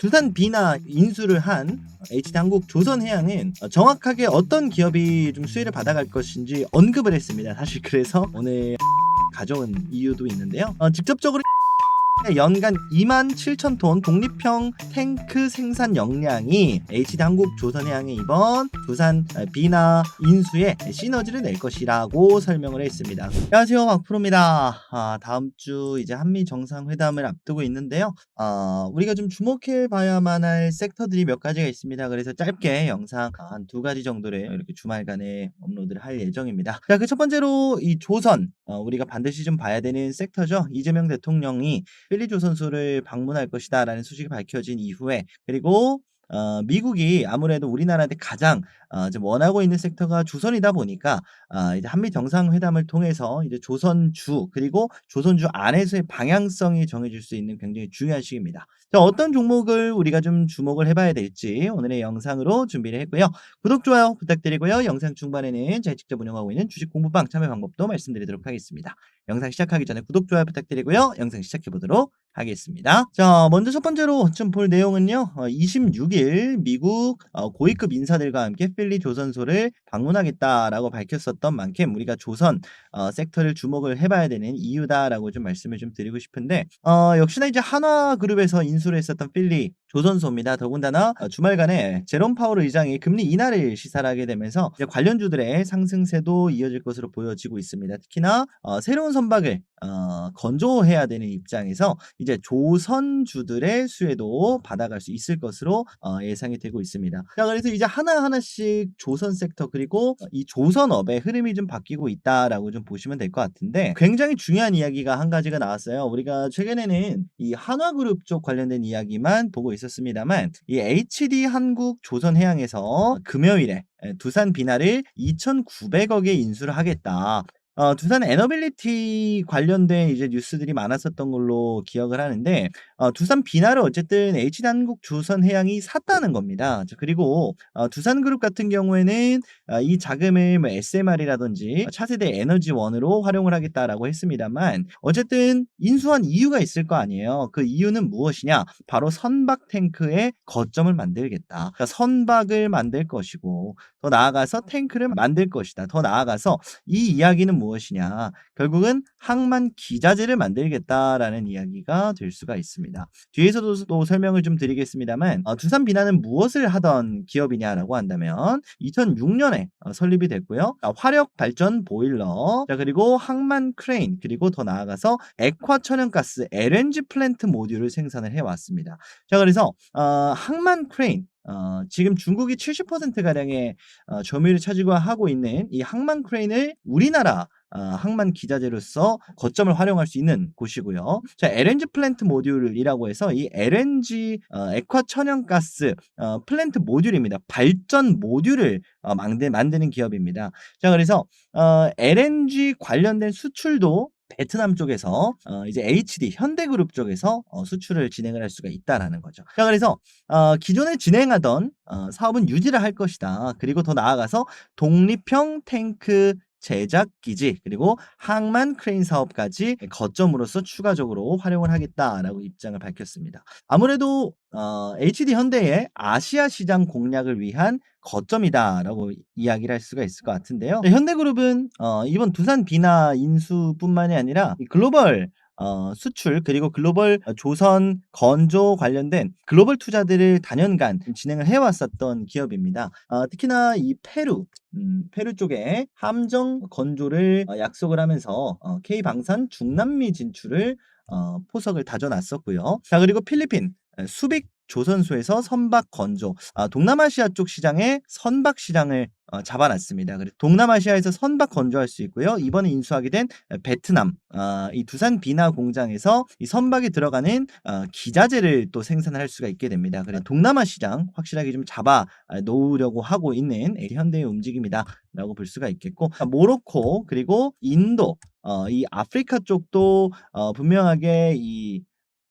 두산 비나 인수를 한 HD 한국 조선해양은 어, 정확하게 어떤 기업이 좀 수혜를 받아갈 것인지 언급을 했습니다. 사실 그래서 오늘 가져온 이유도 있는데요. 어, 직접적으로 연간 2만 7천 톤 독립형 탱크 생산 역량이 HD 한국 조선해양의 이번 두산 어, 비나 인수에 시너지를 낼 것이라고 설명을 했습니다. 안녕하세요, 박프로입니다. 아, 다음 주 이제 한미 정상회담을 앞두고 있는데요. 아, 우리가 좀 주목해 봐야만 할 섹터들이 몇 가지가 있습니다. 그래서 짧게 영상 한 두 가지 정도를 이렇게 주말간에 업로드를 할 예정입니다. 자, 그 첫 번째로 이 조선, 어, 우리가 반드시 좀 봐야 되는 섹터죠. 이재명 대통령이 필리조 선수를 방문할 것이다라는 소식이 밝혀진 이후에 그리고 어, 미국이 아무래도 우리나라한테 가장 어, 좀 원하고 있는 섹터가 조선이다 보니까 아, 이제 한미 정상회담을 통해서 이제 조선주 그리고 조선주 안에서의 방향성이 정해질 수 있는 굉장히 중요한 시기입니다. 자, 어떤 종목을 우리가 좀 주목을 해봐야 될지 오늘의 영상으로 준비를 했고요. 구독, 좋아요 부탁드리고요. 영상 중반에는 제가 직접 운영하고 있는 주식 공부방 참여 방법도 말씀드리도록 하겠습니다. 영상 시작하기 전에 구독, 좋아요 부탁드리고요. 영상 시작해 보도록 하겠습니다. 자, 먼저 첫 번째로 좀 볼 내용은요. 어, 26일 미국 어, 고위급 인사들과 함께 필리 조선소를 방문하겠다라고 밝혔었던 만큼 우리가 조선 어, 섹터를 주목을 해봐야 되는 이유다라고 좀 말씀을 좀 드리고 싶은데 어, 역시나 이제 한화 그룹에서 인수를 했었던 필리 조선소입니다. 더군다나 어, 주말간에 제롬 파월 의장이 금리 인하를 시사를 하게 되면서 관련주들의 상승세도 이어질 것으로 보여지고 있습니다. 특히나 어, 새로운 선박을 어, 건조해야 되는 입장에서 이제 조선주들의 수혜도 받아갈 수 있을 것으로 어, 예상이 되고 있습니다. 자, 그래서 이제 하나하나씩 조선 섹터 그리고 이 조선업의 흐름이 좀 바뀌고 있다라고 좀 보시면 될 것 같은데 굉장히 중요한 이야기가 한 가지가 나왔어요. 우리가 최근에는 이 한화그룹 쪽 관련된 이야기만 보고 있었습니다만 이 HD 한국 조선해양에서 금요일에 에, 두산 비나를 2,900억에 인수를 하겠다. 어, 두산 에너빌리티 관련된 이제 뉴스들이 많았었던 걸로 기억을 하는데 어, 두산 비나를 어쨌든 HD 한국 조선해양이 샀다는 겁니다. 자, 그리고 어, 두산그룹 같은 경우에는 어, 이 자금을 뭐 SMR이라든지 차세대 에너지원으로 활용을 하겠다라고 했습니다만 어쨌든 인수한 이유가 있을 거 아니에요. 그 이유는 무엇이냐? 바로 선박 탱크의 거점을 만들겠다. 그러니까 선박을 만들 것이고 더 나아가서 탱크를 만들 것이다. 더 나아가서 이 이야기는 무엇 이냐? 결국은 항만 기자재를 만들겠다라는 이야기가 될 수가 있습니다. 뒤에서도 또 설명을 좀 드리겠습니다만 어, 두산 비나는 무엇을 하던 기업이냐라고 한다면 2006년에 어, 설립이 됐고요. 아, 화력 발전 보일러, 자 그리고 항만 크레인 그리고 더 나아가서 액화 천연가스 LNG 플랜트 모듈을 생산을 해왔습니다. 자 그래서 어, 항만 크레인 어, 지금 중국이 70% 가량의 어, 점유율을 차지고 하고 있는 이 항만 크레인을 우리나라 어, 항만 기자재로서 거점을 활용할 수 있는 곳이고요. 자, LNG 플랜트 모듈이라고 해서 이 LNG 어, 액화 천연가스 어, 플랜트 모듈입니다. 발전 모듈을 어, 만드, 만드는 기업입니다. 자, 그래서 어, LNG 관련된 수출도 베트남 쪽에서 어, 이제 HD 현대그룹 쪽에서 어, 수출을 진행을 할 수가 있다라는 거죠. 자, 그래서 어, 기존에 진행하던 어, 사업은 유지를 할 것이다. 그리고 더 나아가서 독립형 탱크 제작 기지 그리고 항만 크레인 사업까지 거점으로서 추가적으로 활용을 하겠다라고 입장을 밝혔습니다. 아무래도 어, HD 현대의 아시아 시장 공략을 위한 거점이다라고 이야기를 할 수가 있을 것 같은데요. 네, 현대그룹은 어, 이번 두산 비나 인수뿐만이 아니라 이 글로벌 어, 수출 그리고 글로벌 조선 건조 관련된 글로벌 투자들을 단연간 진행을 해왔었던 기업입니다. 어, 특히나 이 페루 음, 페루 쪽에 함정 건조를 어, 약속을 하면서 어, K 방산 중남미 진출을 어, 포석을 다져놨었고요. 자 그리고 필리핀 에, 수빅 조선소에서 선박 건조, 아, 동남아시아 쪽 시장에 선박 시장을 어, 잡아놨습니다. 그래서 동남아시아에서 선박 건조할 수 있고요. 이번에 인수하게 된 에, 베트남, 아, 이 두산 비나 공장에서 이 선박에 들어가는 어, 기자재를 또 생산할 수가 있게 됩니다. 그래서 동남아 시장 확실하게 좀 잡아 아, 놓으려고 하고 있는 현대의 움직임이다 라고 볼 수가 있겠고, 아, 모로코 그리고 인도, 어, 이 아프리카 쪽도 어, 분명하게 이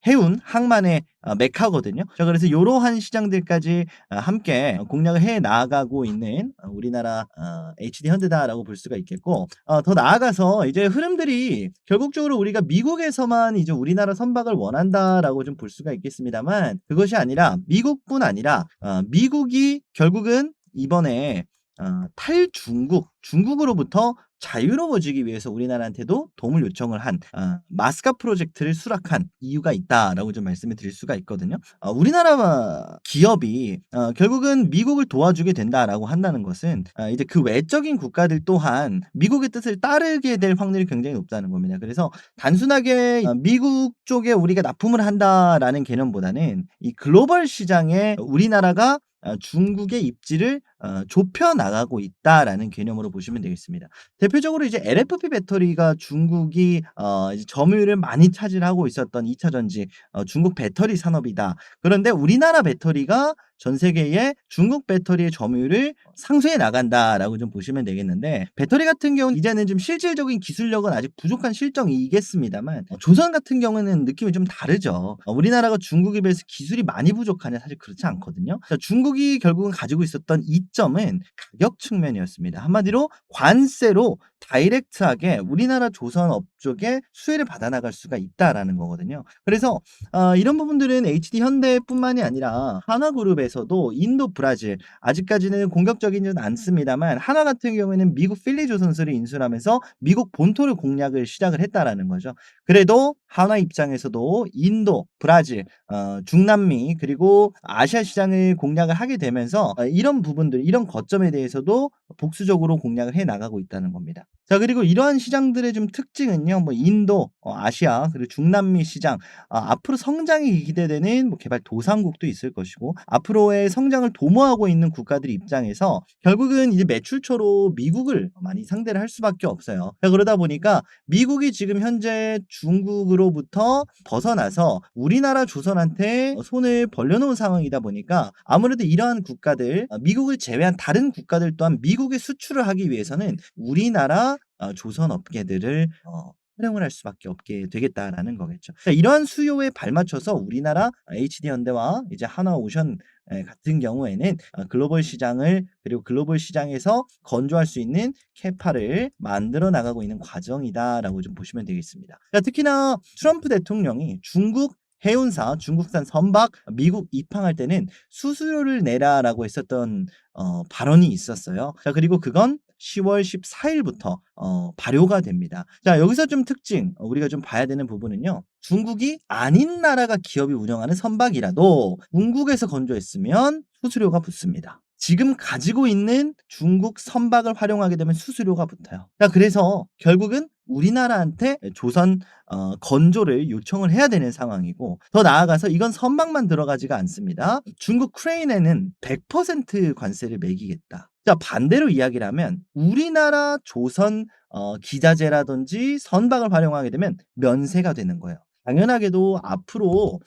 해운 항만의 어, 메카거든요. 자, 그래서 이러한 시장들까지 어, 함께 공략을 해 나가고 있는 어, 우리나라 어, HD 현대다라고 볼 수가 있겠고 어, 더 나아가서 이제 흐름들이 결국적으로 우리가 미국에서만 이제 우리나라 선박을 원한다라고 좀 볼 수가 있겠습니다만 그것이 아니라 미국뿐 아니라 어, 미국이 결국은 이번에 어, 탈중국 중국으로부터 자유로워지기 위해서 우리나라한테도 도움을 요청을 한 어, 마스카 프로젝트를 수락한 이유가 있다라고 좀 말씀을 드릴 수가 있거든요. 어, 우리나라 기업이 어, 결국은 미국을 도와주게 된다라고 한다는 것은 어, 이제 그 외적인 국가들 또한 미국의 뜻을 따르게 될 확률이 굉장히 높다는 겁니다. 그래서 단순하게 어, 미국 쪽에 우리가 납품을 한다라는 개념보다는 이 글로벌 시장에 우리나라가 어, 중국의 입지를 어, 좁혀 나가고 있다라는 개념으로 보시면 되겠습니다. 대표적으로 이제 LFP 배터리가 중국이 어, 이제 점유율을 많이 차지하고 있었던 2차 전지 어, 중국 배터리 산업이다. 그런데 우리나라 배터리가 전 세계의 중국 배터리의 점유율을 상쇄해 나간다라고 좀 보시면 되겠는데 배터리 같은 경우는 이제는 좀 실질적인 기술력은 아직 부족한 실정이겠습니다만 어, 조선 같은 경우는 느낌이 좀 다르죠. 어, 우리나라가 중국에 비해서 기술이 많이 부족하냐 사실 그렇지 않거든요. 자, 중국이 결국은 가지고 있었던 이점은 가격 측면이었습니다. 한마디로 관세로 다이렉트하게 우리나라 조선 업쪽에 수혜를 받아나갈 수가 있다라는 거거든요. 그래서 어, 이런 부분들은 HD 현대뿐만이 아니라 한화그룹에서도 인도, 브라질 아직까지는 공격적이지는 않습니다만 한화 같은 경우에는 미국 필리 조선소를 인수하면서 미국 본토를 공략을 시작을 했다라는 거죠. 그래도 한화 입장에서도 인도, 브라질, 어, 중남미 그리고 아시아 시장을 공략을 하게 되면서 어, 이런 부분들, 이런 거점에 대해서도 복수적으로 공략을 해 나가고 있다는 겁니다. 자, 그리고 이러한 시장들의 좀 특징은요, 뭐 인도, 어, 아시아 그리고 중남미 시장 아, 앞으로 성장이 기대되는 뭐 개발 도상국도 있을 것이고 앞으로의 성장을 도모하고 있는 국가들 입장에서 결국은 이제 매출처로 미국을 많이 상대를 할 수밖에 없어요. 자, 그러다 보니까 미국이 지금 현재 중국으로부터 벗어나서 우리나라 조선한테 손을 벌려놓은 상황이다 보니까 아무래도 이러한 국가들 어, 미국을 제외한 다른 국가들 또한 미국에 수출을 하기 위해서는 우리나라 어, 조선 업계들을 어, 활용을 할 수밖에 없게 되겠다라는 거겠죠. 자, 이러한 수요에 발맞춰서 우리나라 HD 현대와 이제 하나 오션 에, 같은 경우에는 어, 글로벌 시장을 그리고 글로벌 시장에서 건조할 수 있는 캐파를 만들어 나가고 있는 과정이다라고 좀 보시면 되겠습니다. 자, 특히나 트럼프 대통령이 중국 해운사 중국산 선박 미국 입항할 때는 수수료를 내라라고 했었던 어, 발언이 있었어요. 자 그리고 그건 10월 14일부터 어, 발효가 됩니다. 자 여기서 좀 특징 어, 우리가 좀 봐야 되는 부분은요. 중국이 아닌 나라가 기업이 운영하는 선박이라도 중국에서 건조했으면 수수료가 붙습니다. 지금 가지고 있는 중국 선박을 활용하게 되면 수수료가 붙어요. 자, 그래서 결국은 우리나라한테 조선 어, 건조를 요청을 해야 되는 상황이고 더 나아가서 이건 선박만 들어가지가 않습니다. 중국 크레인에는 100% 관세를 매기겠다. 자 반대로 이야기를 하면 우리나라 조선 어, 기자재라든지 선박을 활용하게 되면 면세가 되는 거예요. 당연하게도 앞으로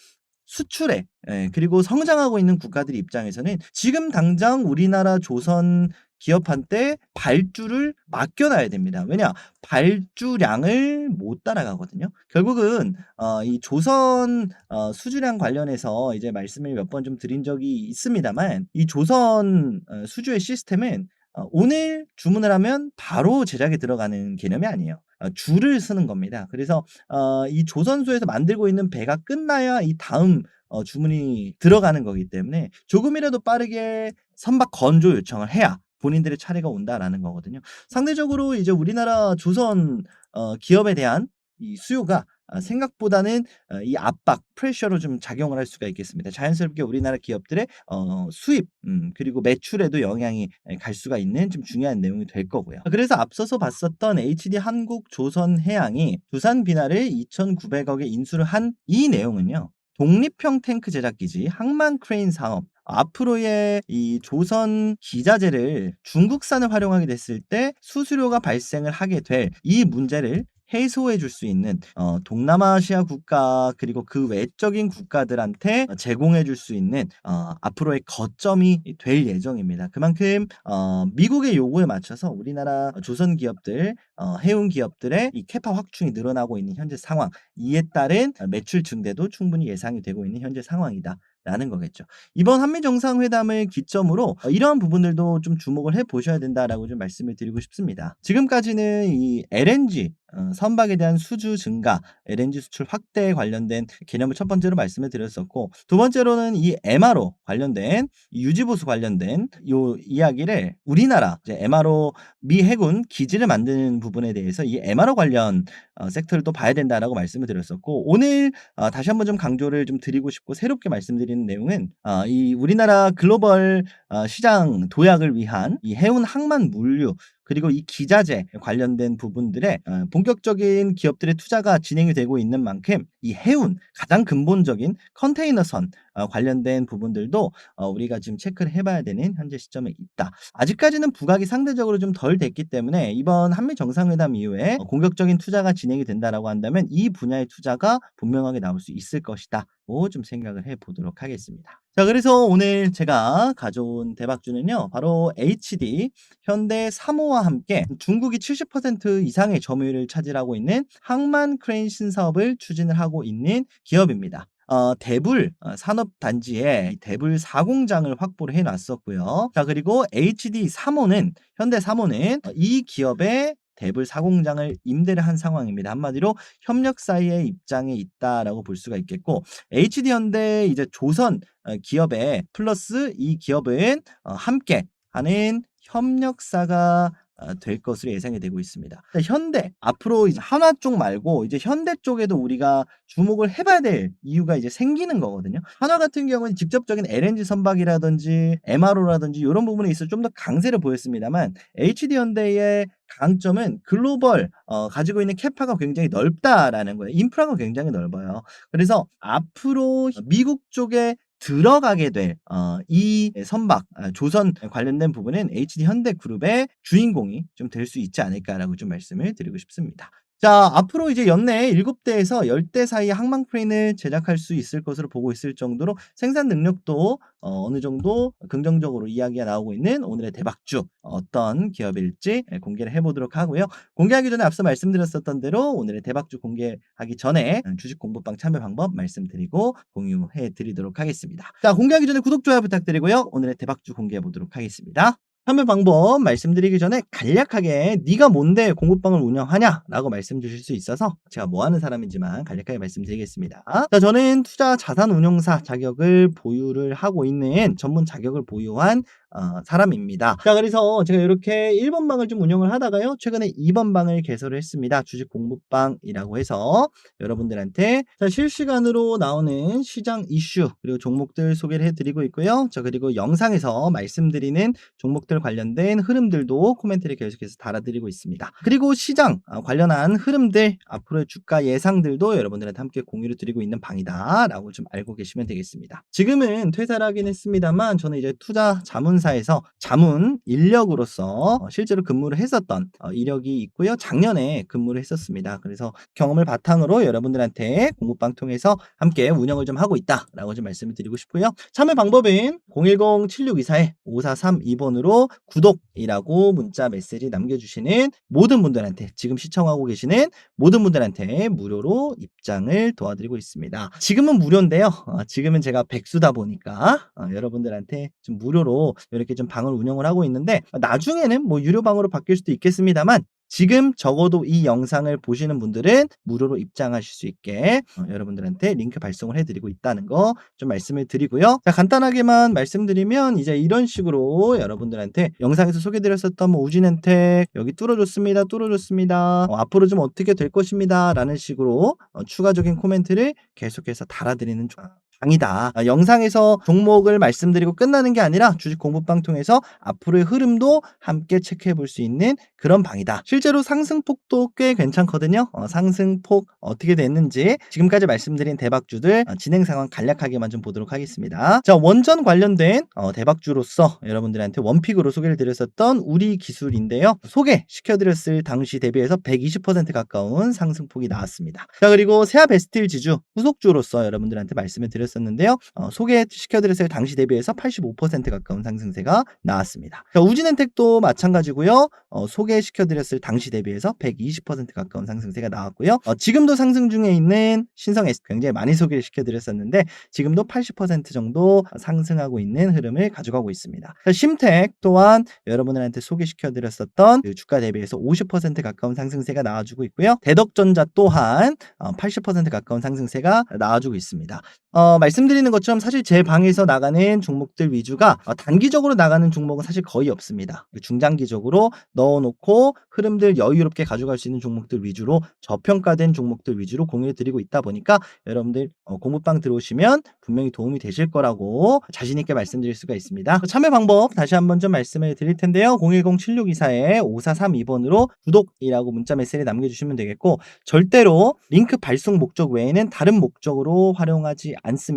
수출에 예, 그리고 성장하고 있는 국가들 입장에서는 지금 당장 우리나라 조선 기업한테 발주를 맡겨놔야 됩니다. 왜냐 발주량을 못 따라가거든요. 결국은 어, 이 조선 어, 수주량 관련해서 이제 말씀을 몇 번 좀 드린 적이 있습니다만 이 조선 어, 수주의 시스템은 어, 오늘 주문을 하면 바로 제작에 들어가는 개념이 아니에요. 어, 줄을 쓰는 겁니다. 그래서 어, 이 조선소에서 만들고 있는 배가 끝나야 이 다음 어, 주문이 들어가는 거기 때문에 조금이라도 빠르게 선박 건조 요청을 해야 본인들의 차례가 온다라는 거거든요. 상대적으로 이제 우리나라 조선 어, 기업에 대한 이 수요가 아, 생각보다는 어, 이 압박, 프레셔로 좀 작용을 할 수가 있겠습니다. 자연스럽게 우리나라 기업들의 어, 수입 음, 그리고 매출에도 영향이 갈 수가 있는 좀 중요한 내용이 될 거고요. 그래서 앞서서 봤었던 HD 한국 조선 해양이 두산 비나를 2,900억에 인수를 한 이 내용은요. 독립형 탱크 제작기지 항만 크레인 사업 앞으로의 이 조선 기자재를 중국산을 활용하게 됐을 때 수수료가 발생을 하게 될 이 문제를 해소해 줄 수 있는 어, 동남아시아 국가 그리고 그 외적인 국가들한테 제공해 줄 수 있는 어, 앞으로의 거점이 될 예정입니다. 그만큼 어, 미국의 요구에 맞춰서 우리나라 조선 기업들, 어, 해운 기업들의 이 캐파 확충이 늘어나고 있는 현재 상황, 이에 따른 매출 증대도 충분히 예상이 되고 있는 현재 상황이다. 라는 거겠죠. 이번 한미 정상회담을 기점으로 어, 이러한 부분들도 좀 주목을 해 보셔야 된다라고 좀 말씀을 드리고 싶습니다. 지금까지는 이 LNG 어, 선박에 대한 수주 증가, LNG 수출 확대에 관련된 개념을 첫 번째로 말씀을 드렸었고 두 번째로는 이 MRO 관련된 이 유지보수 관련된 요 이야기를 우리나라 이제 MRO 미 해군 기지를 만드는 부분에 대해서 이 MRO 관련 어, 섹터를 또 봐야 된다라고 말씀을 드렸었고 오늘 어, 다시 한번 좀 강조를 좀 드리고 싶고 새롭게 말씀드리는 내용은 어, 이 우리나라 글로벌 어, 시장 도약을 위한 이 해운 항만 물류 그리고 이 기자재 관련된 부분들에 어, 본격적인 기업들의 투자가 진행이 되고 있는 만큼 이 해운 가장 근본적인 컨테이너선 어, 관련된 부분들도 어, 우리가 지금 체크를 해봐야 되는 현재 시점에 있다. 아직까지는 부각이 상대적으로 좀 덜 됐기 때문에 이번 한미 정상회담 이후에 어, 공격적인 투자가 진행이 된다라고 한다면 이 분야의 투자가 분명하게 나올 수 있을 것이다. 좀 생각을 해보도록 하겠습니다. 자, 그래서 오늘 제가 가져온 대박주는요, 바로 HD, 현대 3호와 함께 중국이 70% 이상의 점유율을 차지하고 있는 항만 크레인 신사업을 추진을 하고 있는 기업입니다. 어, 대불 어, 산업단지에 대불 4공장을 확보를 해놨었고요. 자 그리고 HD 3호는 현대 3호는 어, 이 기업의 대불 사공장을 임대를 한 상황입니다. 한마디로 협력 사이의 입장에 있다라고 볼 수가 있겠고 HD 현대 이제 조선 어, 기업에 플러스 이 기업은 어, 함께 하는 협력사가 어, 될 것으로 예상이 되고 있습니다. 현대 앞으로 이제 한화 쪽 말고 이제 현대 쪽에도 우리가 주목을 해봐야 될 이유가 이제 생기는 거거든요. 한화 같은 경우는 직접적인 LNG 선박이라든지 MRO라든지 이런 부분에 있어 좀 더 강세를 보였습니다만 HD 현대의 강점은 글로벌 어, 가지고 있는 캐파가 굉장히 넓다라는 거예요. 인프라가 굉장히 넓어요. 그래서 앞으로 미국 쪽에 들어가게 될, 어, 이 선박, 아, 조선 관련된 부분은 HD 현대그룹의 주인공이 좀 될 수 있지 않을까라고 좀 말씀을 드리고 싶습니다. 자, 앞으로 이제 연내 7대에서 10대 사이 항만 크레인을 제작할 수 있을 것으로 보고 있을 정도로 생산 능력도 어, 느 정도 긍정적으로 이야기가 나오고 있는 오늘의 대박주 어떤 기업일지 공개를 해보도록 하고요. 공개하기 전에 앞서 말씀드렸었던 대로 오늘의 대박주 공개하기 전에 주식 공부방 참여 방법 말씀드리고 공유해 드리도록 하겠습니다. 자, 공개하기 전에 구독, 좋아요 부탁드리고요. 오늘의 대박주 공개해 보도록 하겠습니다. 참여 방법 말씀드리기 전에 간략하게 네가 뭔데 공부방을 운영하냐 라고 말씀 주실 수 있어서 제가 뭐 하는 사람인지만 간략하게 말씀드리겠습니다. 자, 저는 투자 자산 운용사 자격을 보유를 하고 있는 전문 자격을 보유한 어, 사람입니다. 자, 그래서 제가 이렇게 1번 방을 좀 운영을 하다가요. 최근에 2번 방을 개설을 했습니다. 주식 공부방이라고 해서 여러분들한테 자, 실시간으로 나오는 시장 이슈 그리고 종목들 소개를 해드리고 있고요. 자, 그리고 영상에서 말씀드리는 종목들 관련된 흐름들도 코멘트를 계속해서 달아드리고 있습니다. 그리고 시장 어, 관련한 흐름들 앞으로의 주가 예상들도 여러분들한테 함께 공유를 드리고 있는 방이다라고 좀 알고 계시면 되겠습니다. 지금은 퇴사를 하긴 했습니다만 저는 이제 투자 자문 회사에서 자문 인력으로서 어, 실제로 근무를 했었던 어, 이력이 있고요. 작년에 근무를 했었습니다. 그래서 경험을 바탕으로 여러분들한테 공부방 통해서 함께 운영을 좀 하고 있다라고 좀 말씀을 드리고 싶고요. 참여 방법은 010-7624-5432번으로 구독이라고 문자 메시지 남겨주시는 모든 분들한테 지금 시청하고 계시는 모든 분들한테 무료로 입장을 도와드리고 있습니다. 지금은 무료인데요. 어, 지금은 제가 백수다 보니까 여러분들한테 좀 무료로 이렇게 좀 방을 운영을 하고 있는데 나중에는 뭐 유료 방으로 바뀔 수도 있겠습니다만 지금 적어도 이 영상을 보시는 분들은 무료로 입장하실 수 있게 어, 여러분들한테 링크 발송을 해드리고 있다는 거 좀 말씀을 드리고요. 자, 간단하게만 말씀드리면 이제 이런 식으로 여러분들한테 영상에서 소개드렸었던 뭐 우진엔텍 여기 뚫어줬습니다. 뚫어줬습니다. 어, 앞으로 좀 어떻게 될 것입니다. 라는 식으로 어, 추가적인 코멘트를 계속해서 달아드리는 방이다. 아, 영상에서 종목을 말씀드리고 끝나는 게 아니라 주식 공부방 통해서 앞으로의 흐름도 함께 체크해 볼 수 있는 그런 방이다. 실제로 상승폭도 꽤 괜찮거든요. 어, 상승폭 어떻게 됐는지 지금까지 말씀드린 대박주들 어, 진행 상황 간략하게만 좀 보도록 하겠습니다. 자, 원전 관련된 어, 대박주로서 여러분들한테 원픽으로 소개를 드렸었던 우리 기술인데요. 소개시켜드렸을 당시 대비해서 120% 가까운 상승폭이 나왔습니다. 자, 그리고 세아 베스틸 지주 후속주로서 여러분들한테 말씀을 드렸 었는데요. 어, 소개시켜드렸을 당시 대비해서 85% 가까운 상승세가 나왔습니다. 자, 우진엔텍도 마찬가지고요. 어, 소개시켜드렸을 당시 대비해서 120% 가까운 상승세가 나왔고요. 어, 지금도 상승 중에 있는 신성 S 굉장히 많이 소개를 시켜드렸었는데 지금도 80% 정도 상승하고 있는 흐름을 가져가고 있습니다. 자, 심텍 또한 여러분들한테 소개시켜드렸었던 그 주가 대비해서 50% 가까운 상승세가 나와주고 있고요. 대덕전자 또한 어, 80% 가까운 상승세가 나와주고 있습니다. 어, 말씀드리는 것처럼 사실 제 방에서 나가는 종목들 위주가 어, 단기적으로 나가는 종목은 사실 거의 없습니다. 중장기적으로 넣어놓고 흐름들 여유롭게 가져갈 수 있는 종목들 위주로 저평가된 종목들 위주로 공유해 드리고 있다 보니까 여러분들 어, 공부방 들어오시면 분명히 도움이 되실 거라고 자신 있게 말씀드릴 수가 있습니다. 참여 방법 다시 한번 좀 말씀을 드릴 텐데요. 010-7624-5432번으로 구독이라고 문자 메시지 남겨주시면 되겠고 절대로 링크 발송 목적 외에는 다른 목적으로 활용하지 않습니다.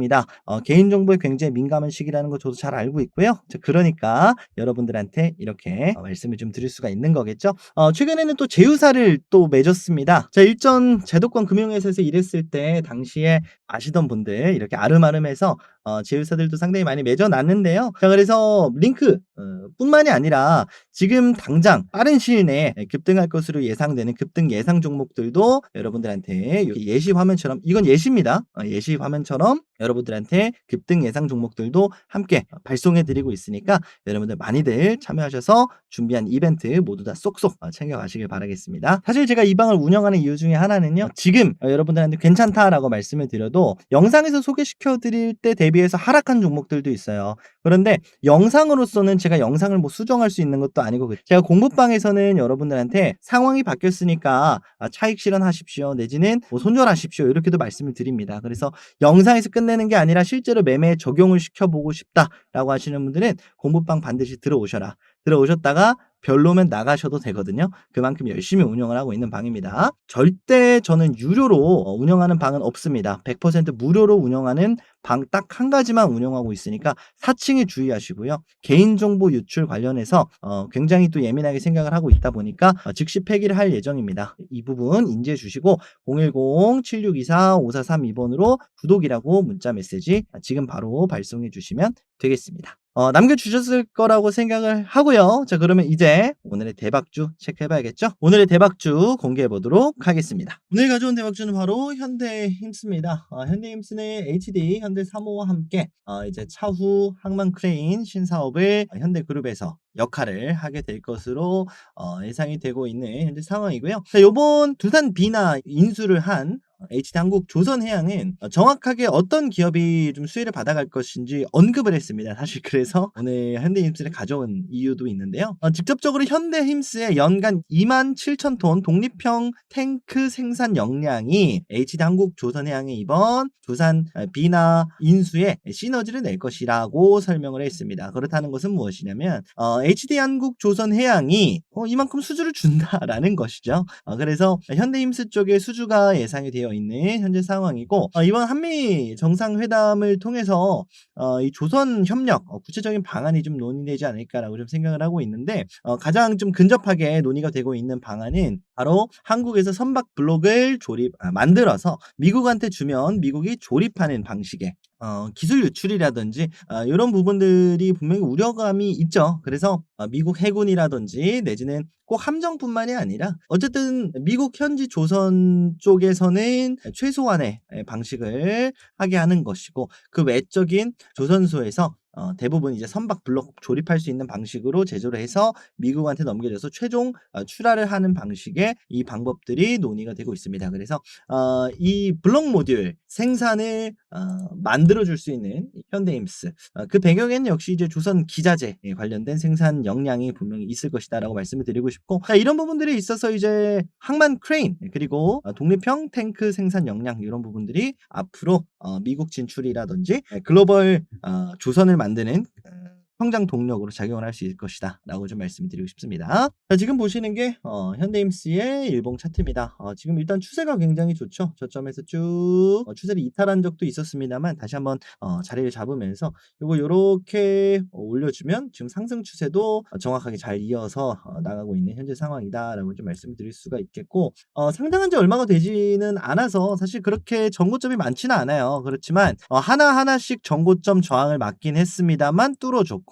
어, 개인정보에 굉장히 민감한 시기라는 거 저도 잘 알고 있고요. 자, 그러니까 여러분들한테 이렇게 어, 말씀을 좀 드릴 수가 있는 거겠죠. 어, 최근에는 또 제휴사를 또 맺었습니다. 자, 일전 제도권 금융회사에서 일했을 때 당시에 아시던 분들 이렇게 아름아름해서 어, 제휴사들도 상당히 많이 맺어놨는데요. 자, 그래서 링크 어, 뿐만이 아니라 지금 당장 빠른 시일 내에 급등할 것으로 예상되는 급등 예상 종목들도 여러분들한테 예시 화면처럼 이건 예시입니다. 어, 예시 화면처럼 여러분들한테 급등 예상 종목들도 함께 발송해 드리고 있으니까 여러분들 많이들 참여하셔서 준비한 이벤트 모두 다 쏙쏙 어, 챙겨가시길 바라겠습니다. 사실 제가 이 방을 운영하는 이유 중에 하나는요. 지금 어, 여러분들한테 괜찮다라고 말씀을 드려도 영상에서 소개시켜 드릴 때 대비해서 하락한 종목들도 있어요. 그런데 영상으로서는 제가 영상을 뭐 수정할 수 있는 것도 아니고 그- 제가 공부방에서는 여러분들한테 상황이 바뀌었으니까 아, 차익 실현하십시오 내지는 뭐 손절하십시오 이렇게도 말씀을 드립니다. 그래서 영상에서 끝내는 게 아니라 실제로 매매에 적용을 시켜보고 싶다라고 하시는 분들은 공부방 반드시 들어오셔라. 들어오셨다가 별로면 나가셔도 되거든요. 그만큼 열심히 운영을 하고 있는 방입니다. 절대 저는 유료로 어, 운영하는 방은 없습니다. 100% 무료로 운영하는 방 딱 한 가지만 운영하고 있으니까 사칭에 주의하시고요. 개인정보 유출 관련해서 어, 굉장히 또 예민하게 생각을 하고 있다 보니까 어, 즉시 폐기를 할 예정입니다. 이 부분 인지해 주시고 010-7624-5432번으로 구독이라고 문자 메시지 지금 바로 발송해 주시면 되겠습니다. 어, 남겨주셨을 거라고 생각을 하고요. 자, 그러면 이제 오늘의 대박주 체크해봐야겠죠? 오늘의 대박주 공개해보도록 하겠습니다. 오늘 가져온 대박주는 바로 현대힘스입니다. 어, 현대힘스는 HD, 현대사모와 함께 어, 이제 차후 항만 크레인 신사업을 현대그룹에서 역할을 하게 될 것으로 어, 예상이 되고 있는 현재 상황이고요. 자, 요번 두산 비나 인수를 한 HD 한국 조선해양은 어, 정확하게 어떤 기업이 좀 수혜를 받아갈 것인지 언급을 했습니다. 사실 그래서 오늘 현대힘스를 가져온 이유도 있는데요. 어, 직접적으로 현대힘스의 연간 2만 7천 톤 독립형 탱크 생산 역량이 HD 한국 조선해양의 이번 두산 어, 비나 인수에 시너지를 낼 것이라고 설명을 했습니다. 그렇다는 것은 무엇이냐면 어, HD 한국 조선해양이 어, 이만큼 수주를 준다라는 것이죠. 어, 그래서 현대힘스 쪽에 수주가 예상이 되어 있는 현재 상황이고 어, 이번 한미 정상회담을 통해서 어, 이 조선 협력 어, 구체적인 방안이 좀 논의되지 않을까라고 좀 생각을 하고 있는데 어, 가장 좀 근접하게 논의가 되고 있는 방안은 바로 한국에서 선박 블록을 조립 아, 만들어서 미국한테 주면 미국이 조립하는 방식의 어, 기술 유출이라든지 어, 이런 부분들이 분명히 우려감이 있죠. 그래서 어, 미국 해군이라든지 내지는 꼭 함정뿐만이 아니라 어쨌든 미국 현지 조선 쪽에서는 최소한의 방식을 하게 하는 것이고 그 외적인 조선소에서 어, 대부분 이제 선박 블록 조립할 수 있는 방식으로 제조를 해서 미국한테 넘겨져서 최종 어, 출하를 하는 방식의 이 방법들이 논의가 되고 있습니다. 그래서 어, 이 블록 모듈 생산을 어, 만들어줄 수 있는 현대임스 어, 그 배경에는 역시 이제 조선 기자재 에 관련된 생산 역량이 분명히 있을 것이다라고 말씀을 드리고 싶고 자, 이런 부분들이 있어서 이제 항만 크레인 그리고 어, 독립형 탱크 생산 역량 이런 부분들이 앞으로 어, 미국 진출이라든지 에, 글로벌 어, 조선을 만드는 어, 성장 동력으로 작용을 할 수 있을 것이다. 라고 좀 말씀드리고 싶습니다. 자, 지금 보시는 게 어, 현대임스의 일봉 차트입니다. 어, 지금 일단 추세가 굉장히 좋죠? 저점에서 쭉 어, 추세를 이탈한 적도 있었습니다만 다시 한번 어, 자리를 잡으면서 요거 요렇게 어, 올려주면 지금 상승 추세도 어, 정확하게 잘 이어서 어, 나가고 있는 현재 상황이다 라고 좀 말씀을 드릴 수가 있겠고 어, 상장한 지 얼마가 되지는 않아서 사실 그렇게 정고점이 많지는 않아요. 그렇지만 어, 하나하나씩 정고점 저항을 맞긴 했습니다만 뚫어줬고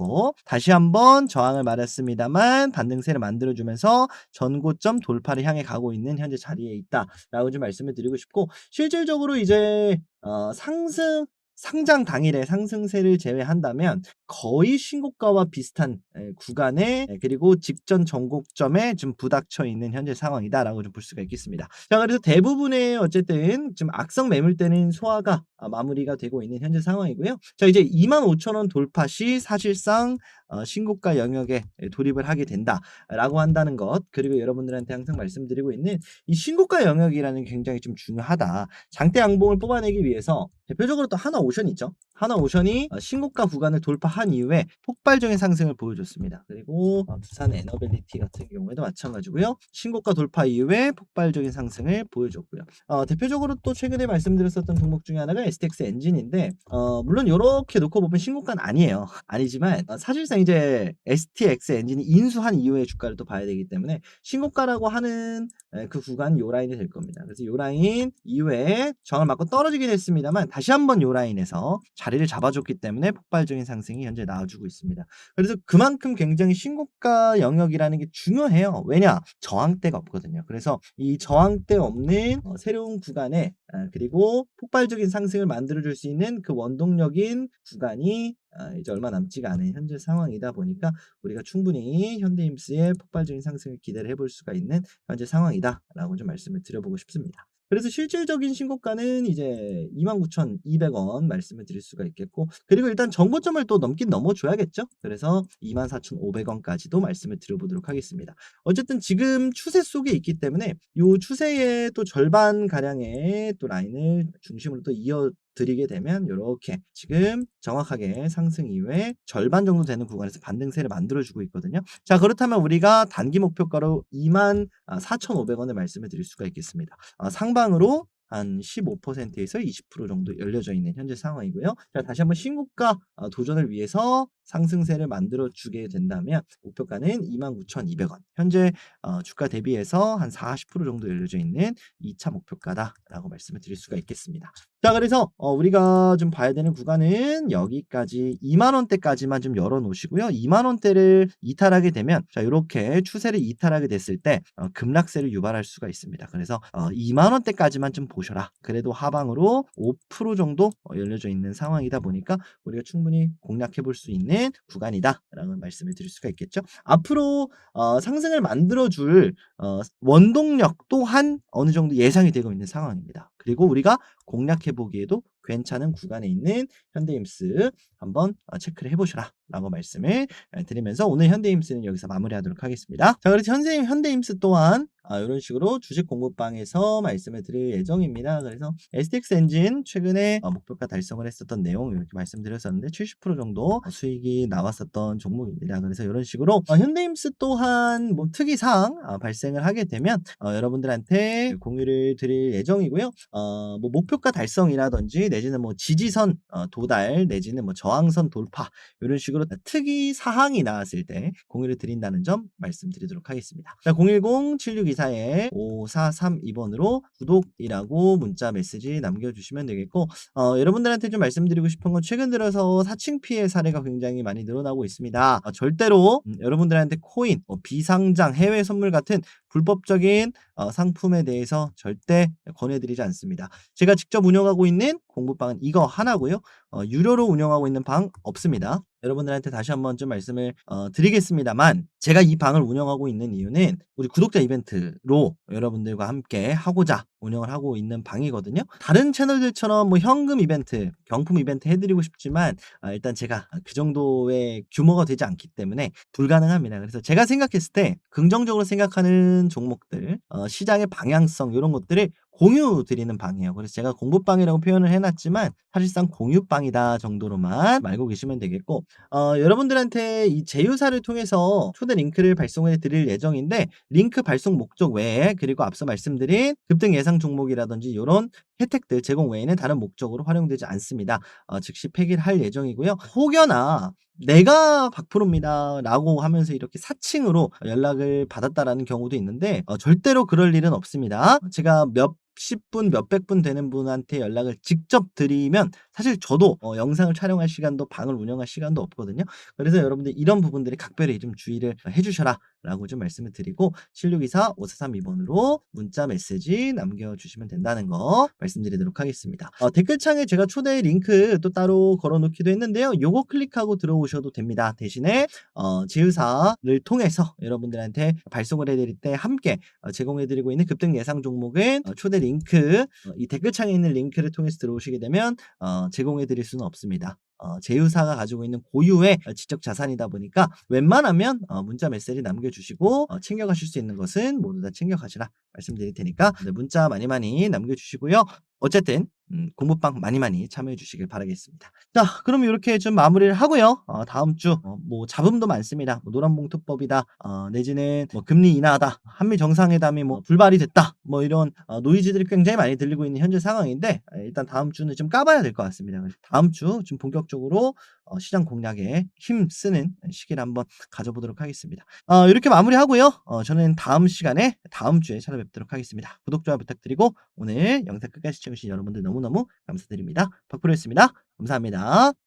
다시 한번 저항을 맞았습니다만 반등세를 만들어주면서 전고점 돌파를 향해 가고 있는 현재 자리에 있다라고 좀 말씀을 드리고 싶고 실질적으로 이제 어, 상승 상장 당일의 상승세를 제외한다면 거의 신고가와 비슷한 에, 구간에 에, 그리고 직전 전곡점에 좀 부닥쳐 있는 현재 상황이다라고 좀 볼 수가 있겠습니다. 자 그래서 대부분의 어쨌든 지금 악성 매물대는 소화가 아, 마무리가 되고 있는 현재 상황이고요. 자 이제 25,000원 돌파 시 사실상 어, 신고가 영역에 돌입을 하게 된다라고 한다는 것 그리고 여러분들한테 항상 말씀드리고 있는 이 신고가 영역이라는 게 굉장히 좀 중요하다. 장대 양봉을 뽑아내기 위해서 대표적으로 또 하나 오션 있죠. 하나 오션이 어, 신고가 구간을 돌파한 이후에 폭발적인 상승을 보여줬습니다. 그리고 어, 두산 에너빌리티 같은 경우에도 마찬가지고요. 신고가 돌파 이후에 폭발적인 상승을 보여줬고요. 어, 대표적으로 또 최근에 말씀드렸었던 종목 중에 하나가 STX 엔진인데 어, 물론 이렇게 놓고 보면 신고가는 아니에요. 아니지만 어, 사실상 이제 STX 엔진이 인수한 이후의 주가를 또 봐야 되기 때문에 신고가라고 하는 에, 그 구간 요 라인이 될 겁니다. 그래서 요 라인 이후에 저항을 맞고 떨어지긴 했습니다만 다시 한번 요 라인에서 자리를 잡아줬기 때문에 폭발적인 상승이 현재 나와주고 있습니다. 그래서 그만큼 굉장히 신고가 영역이라는 게 중요해요. 왜냐? 저항대가 없거든요. 그래서 이 저항대 없는 어, 새로운 구간에 아, 그리고 폭발적인 상승을 만들어줄 수 있는 그 원동력인 구간이 아, 이제 얼마 남지가 않은 현재 상황이다 보니까 우리가 충분히 현대임스의 폭발적인 상승을 기대를 해볼 수가 있는 현재 상황이다라고 좀 말씀을 드려보고 싶습니다. 그래서 실질적인 신고가는 이제 29,200원 말씀을 드릴 수가 있겠고 그리고 일단 정고점을 또 넘긴 넘어줘야겠죠. 그래서 24,500원까지도 말씀을 드려보도록 하겠습니다. 어쨌든 지금 추세 속에 있기 때문에 이 추세의 또 절반 가량의 또 라인을 중심으로 또 이어 드리게 되면 이렇게 지금 정확하게 상승 이후에 절반 정도 되는 구간에서 반등세를 만들어주고 있거든요. 자 그렇다면 우리가 단기 목표가로 2만 4,500원을 말씀을 드릴 수가 있겠습니다. 아, 상방으로 한 15%에서 20% 정도 열려져 있는 현재 상황이고요. 자, 다시 한번 신고가 어, 도전을 위해서 상승세를 만들어 주게 된다면 목표가는 29,200원. 현재 어, 주가 대비해서 한 40% 정도 열려져 있는 2차 목표가다라고 말씀을 드릴 수가 있겠습니다. 자, 그래서 어, 우리가 좀 봐야 되는 구간은 여기까지 2만 원대까지만 좀 열어 놓으시고요. 2만 원대를 이탈하게 되면 자, 이렇게 추세를 이탈하게 됐을 때 어, 급락세를 유발할 수가 있습니다. 그래서 어, 2만 원대까지만 좀 보셔라. 그래도 하방으로 5% 정도 어, 열려져 있는 상황이다 보니까 우리가 충분히 공략해 볼 수 있는 구간이다 라는 말씀을 드릴 수가 있겠죠. 앞으로 어, 상승을 만들어줄 어, 원동력 또한 어느 정도 예상이 되고 있는 상황입니다. 그리고 우리가 공략해 보기에도 괜찮은 구간에 있는 현대임스 한번 어, 체크를 해보셔라 라고 말씀을 어, 드리면서 오늘 현대임스는 여기서 마무리하도록 하겠습니다. 자 그래서 현재 현대임스 또한 아, 이런 식으로 주식 공부방에서 말씀을 드릴 예정입니다. 그래서 STX 엔진 최근에 어, 목표가 달성을 했었던 내용 이렇게 말씀드렸었는데 70% 정도 수익이 나왔었던 종목입니다. 그래서 이런 식으로 어, 현대임스 또한 뭐 특이사항 아, 발생을 하게 되면 어, 여러분들한테 공유를 드릴 예정이고요. 어, 뭐 목표가 달성이라든지 내지는 뭐 지지선 어, 도달 내지는 뭐 저항선 돌파 이런 식으로 특이 사항이 나왔을 때 공유를 드린다는 점 말씀드리도록 하겠습니다. 자, 010-7624에 5432번으로 구독이라고 문자 메시지 남겨주시면 되겠고 어, 여러분들한테 좀 말씀드리고 싶은 건 최근 들어서 사칭 피해 사례가 굉장히 많이 늘어나고 있습니다. 어, 절대로 음, 여러분들한테 코인, 뭐 비상장, 해외 선물 같은 불법적인 어, 상품에 대해서 절대 권해드리지 않습니다. 제가 직접 운영하고 있는 공부방은 이거 하나고요. 어, 유료로 운영하고 있는 방 없습니다. 여러분들한테 다시 한번 좀 말씀을 어, 드리겠습니다만 제가 이 방을 운영하고 있는 이유는 우리 구독자 이벤트로 여러분들과 함께 하고자 운영을 하고 있는 방이거든요. 다른 채널들처럼 뭐 현금 이벤트, 경품 이벤트 해드리고 싶지만 아, 일단 제가 그 정도의 규모가 되지 않기 때문에 불가능합니다. 그래서 제가 생각했을 때 긍정적으로 생각하는 종목들, 어, 시장의 방향성 이런 것들을 공유 드리는 방이에요. 그래서 제가 공부방이라고 표현을 해놨지만 사실상 공유방이다 정도로만 알고 계시면 되겠고 어, 여러분들한테 이 제휴사를 통해서 초대 링크를 발송해 드릴 예정인데 링크 발송 목적 외에 그리고 앞서 말씀드린 급등 예상 종목이라든지 이런 혜택들 제공 외에는 다른 목적으로 활용되지 않습니다. 어, 즉시 폐기를 할 예정이고요. 혹여나 내가 박프로입니다 라고 하면서 이렇게 사칭으로 연락을 받았다라는 경우도 있는데 어, 절대로 그럴 일은 없습니다. 제가 몇 10분, 몇백 분 되는 분한테 연락을 직접 드리면 사실 저도 어, 영상을 촬영할 시간도 방을 운영할 시간도 없거든요. 그래서 여러분들 이런 부분들이 각별히 좀 주의를 해주셔라 라고 좀 말씀을 드리고 7624 5432번으로 문자 메시지 남겨주시면 된다는 거 말씀드리도록 하겠습니다. 어, 댓글창에 제가 초대 링크 또 따로 걸어놓기도 했는데요. 요거 클릭하고 들어오셔도 됩니다. 대신에 어, 제휴사를 통해서 여러분들한테 발송을 해드릴 때 함께 어, 제공해드리고 있는 급등 예상 종목은 어, 초대 링크 어, 이 댓글창에 있는 링크를 통해서 들어오시게 되면 어, 제공해드릴 수는 없습니다. 어, 제휴사가 가지고 있는 고유의 어, 지적 자산이다 보니까 웬만하면 어, 문자 메시지 남겨주시고 어, 챙겨가실 수 있는 것은 모두 다 챙겨가시라 말씀드릴 테니까 네, 문자 많이 많이 남겨주시고요. 어쨌든 음, 공부방 많이 많이 참여해 주시길 바라겠습니다. 자, 그럼 이렇게 좀 마무리를 하고요. 어, 다음 주 뭐 잡음도 많습니다. 뭐 노란봉투법이다, 어, 내지는 뭐 금리 인하다, 한미 정상회담이 뭐 불발이 됐다, 뭐 이런 어, 노이즈들이 굉장히 많이 들리고 있는 현재 상황인데 아, 일단 다음 주는 좀 까봐야 될 것 같습니다. 다음 주 좀 본격적으로 어, 시장 공략에 힘 쓰는 시기를 한번 가져보도록 하겠습니다. 어, 이렇게 마무리하고요. 어, 저는 다음 시간에 다음 주에 찾아뵙도록 하겠습니다. 구독 좋아요 부탁드리고 오늘 영상 끝까지 시청해주신 여러분들 너무너무 감사드립니다. 박프로였습니다. 감사합니다.